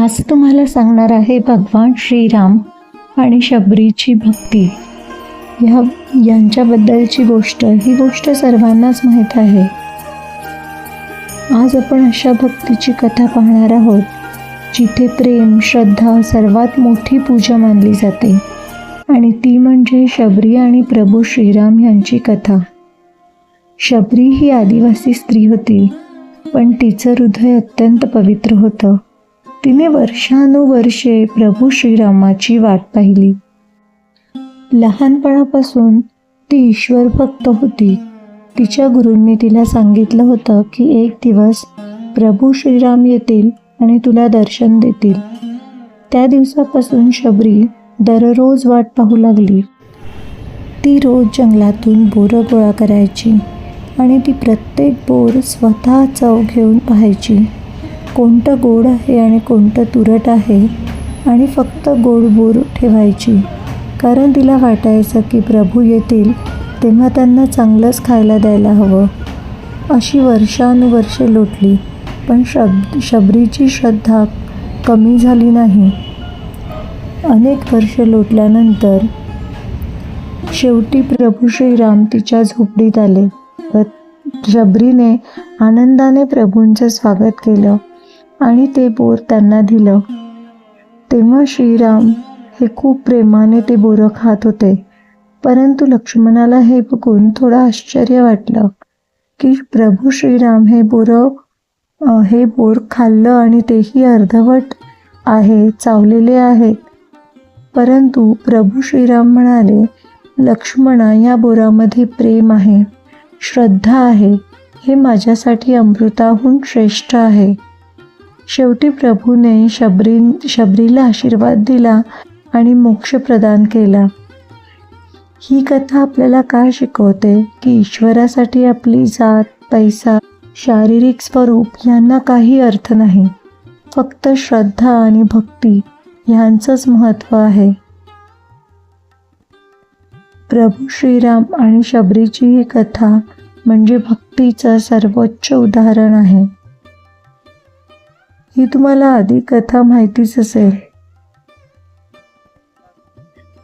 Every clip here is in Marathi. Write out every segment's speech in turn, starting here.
आज तुम्हाला सांगणार आहे भगवान श्रीराम आणि शबरीची भक्ती. ह्या यांच्याबद्दलची गोष्ट ही गोष्ट सर्वांनाच माहीत आहे. आज आपण अशा भक्तीची कथा पाहणार आहोत जिथे प्रेम श्रद्धा सर्वात मोठी पूजा मानली जाते. आणि ती म्हणजे शबरी आणि प्रभू श्रीराम यांची कथा. शबरी ही आदिवासी स्त्री होती पण तिचं हृदय अत्यंत पवित्र होतं. तिने वर्षानुवर्षे प्रभू श्रीरामाची वाट पाहिली. लहानपणापासून ती ईश्वर भक्त होती. तिच्या गुरूंनी तिला सांगितलं होतं की एक दिवस प्रभू श्रीराम येतील आणि तुला दर्शन देतील. त्या दिवसापासून शबरी दररोज वाट पाहू लागली. ती रोज जंगलातून बोरं गोळा करायची आणि ती प्रत्येक बोर स्वतः चव घेऊन पाहायची. कोणतं गोड आहे आणि कोणतं तुरट आहे आणि फक्त गोडबोर ठेवायची. कारण तिला वाटायचं की प्रभू येतील तेव्हा त्यांना चांगलंच खायला द्यायला हवं. अशी वर्षानुवर्षे लोटली पण शब शबरीची श्रद्धा कमी झाली नाही. अनेक वर्षे लोटल्यानंतर शेवटी प्रभू श्रीराम तिच्या झोपडीत आले. व शबरीने आनंदाने प्रभूंचं स्वागत केलं. आणि ते बोर त्यांना दिलं. तेव्हा श्रीराम हे खूप प्रेमाने ते बोरं खात होते. परंतु लक्ष्मणाला हे बघून थोडं आश्चर्य वाटलं की प्रभू श्रीराम हे बोरं हे बोर खाल्लं आणि तेही अर्धवट आहे चावलेले आहेत. परंतु प्रभू श्रीराम म्हणाले लक्ष्मणा या बोरामध्ये प्रेम आहे श्रद्धा आहे हे माझ्यासाठी अमृताहून श्रेष्ठ आहे. शेवटी प्रभूने शबरी शबरीला आशीर्वाद दिला आणि मोक्ष प्रदान केला. ही कथा आपल्याला काय शिकवते? की ईश्वरासाठी आपली जात पैसा शारीरिक स्वरूप यांना काही अर्थ नाही. फक्त श्रद्धा आणि भक्ती ह्यांचंच महत्त्व आहे. प्रभू श्रीराम आणि शबरीची ही कथा म्हणजे भक्तीचं सर्वोच्च उदाहरण आहे. ही तुम्हाला आधी कथा माहितीच असेल.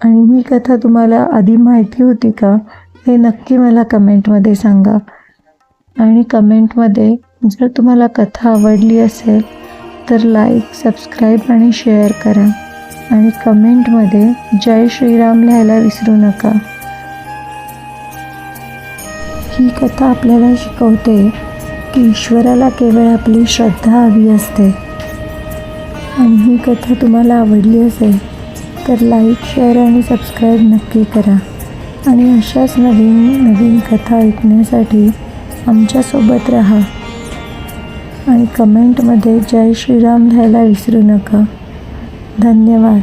आणि ही कथा तुम्हाला आधी माहिती होती का हे नक्की मला कमेंटमध्ये सांगा. आणि कमेंटमध्ये जर तुम्हाला कथा आवडली असेल तर लाईक सबस्क्राईब आणि शेअर करा. आणि कमेंटमध्ये जय श्रीराम लिहायला विसरू नका. ही कथा आपल्याला शिकवते की ईश्वराला केवळ आपली श्रद्धा हवी असते. आणि ही कथा तुम्हाला आवडली असेल तर लाईक शेअर आणि सबस्क्राईब नक्की करा. आणि अशाच नवीन नवीन कथा ऐकण्यासाठी आमच्यासोबत राहा. आणि कमेंटमध्ये जय श्रीराम लिहायला विसरू नका. धन्यवाद.